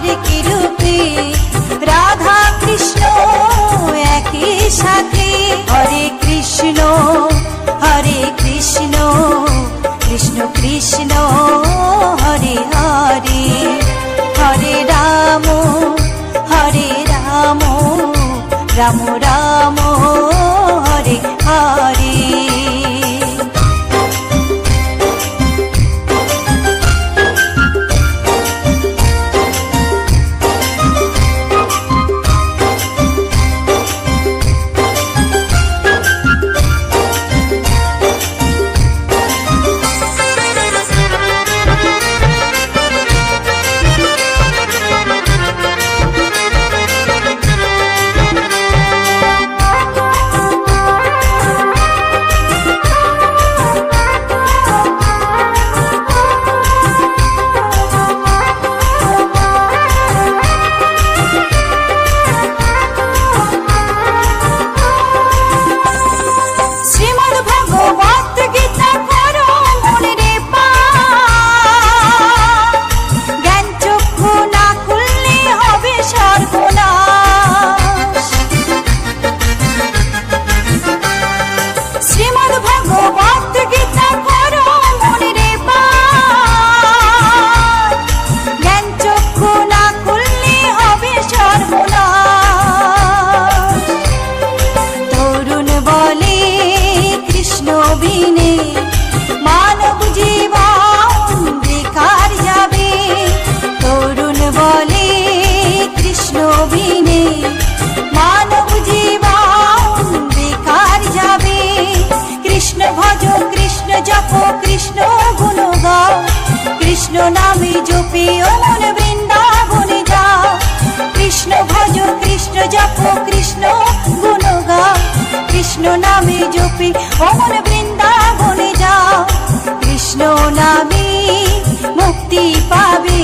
আর কি রূপে রাধা কৃষ্ণ একই সাথে। হরে কৃষ্ণ হরে কৃষ্ণ কৃষ্ণ কৃষ্ণ। নামি জপিও মন বৃন্দাবনে যাও কৃষ্ণ ভজ কৃষ্ণ জপ, কৃষ্ণ গুণ গাও কৃষ্ণ নামে জপি অমন বৃন্দাবনে যাও কৃষ্ণ নামে মুক্তি পাবে।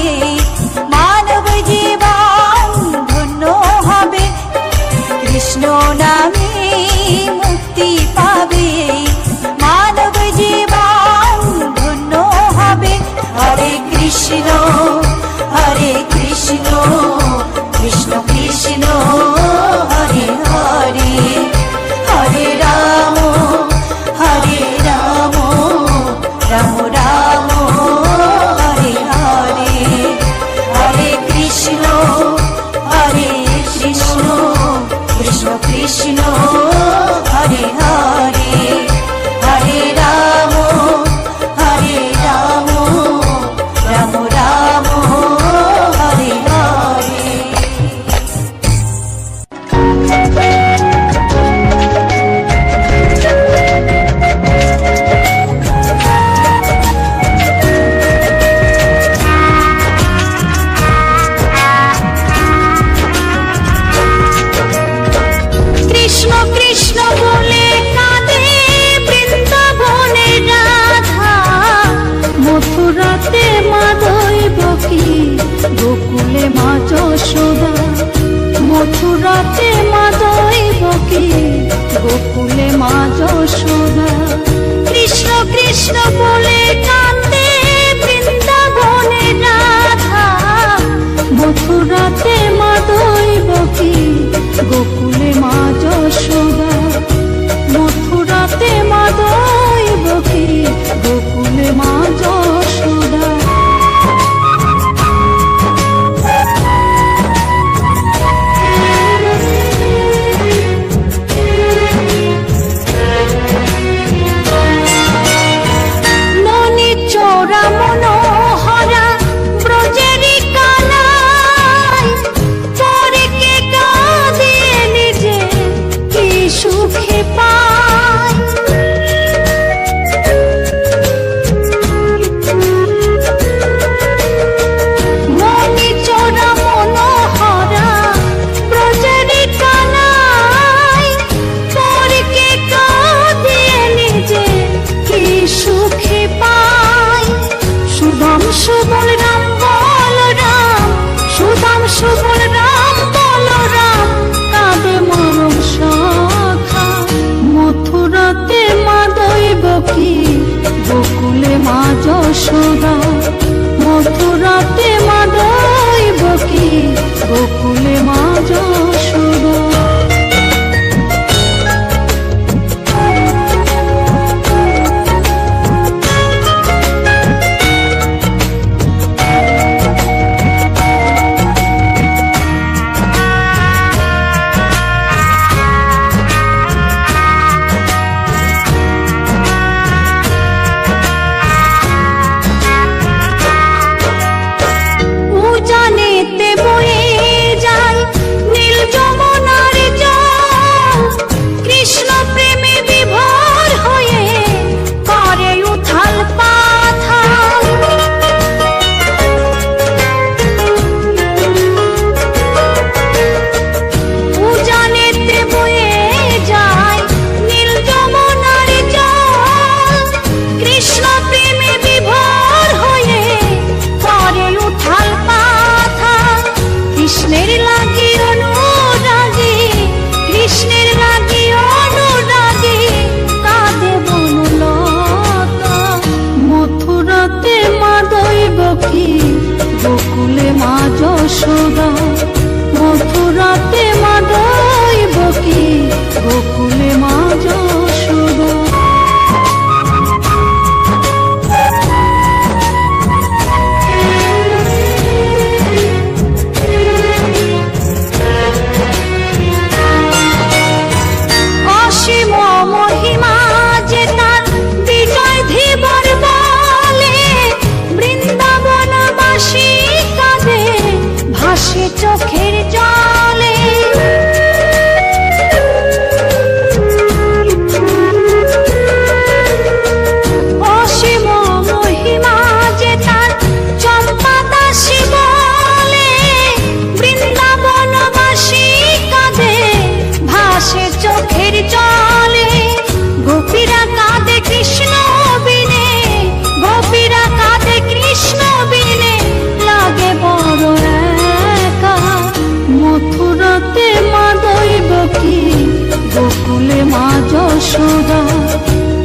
গোকুলে মা যশোদা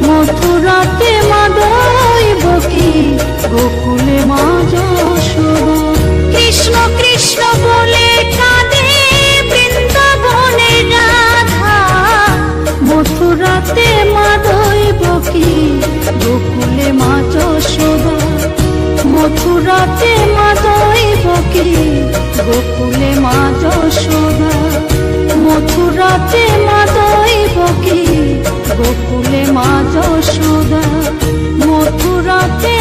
মথুরাতে মা দৈব কি গোকুলে মা যশোদা। কৃষ্ণ কৃষ্ণ বলে কাঁদে বৃন্দাবনে রাধা। মথুরাতে মা দৈব কি গোকুলে মা যশোদা। মথুরাতে মা দৈব কি গোকুলে মা যশোদা। মথুরাতে মাদই বকি গোকুলে মা যশোদা। মথুরাতে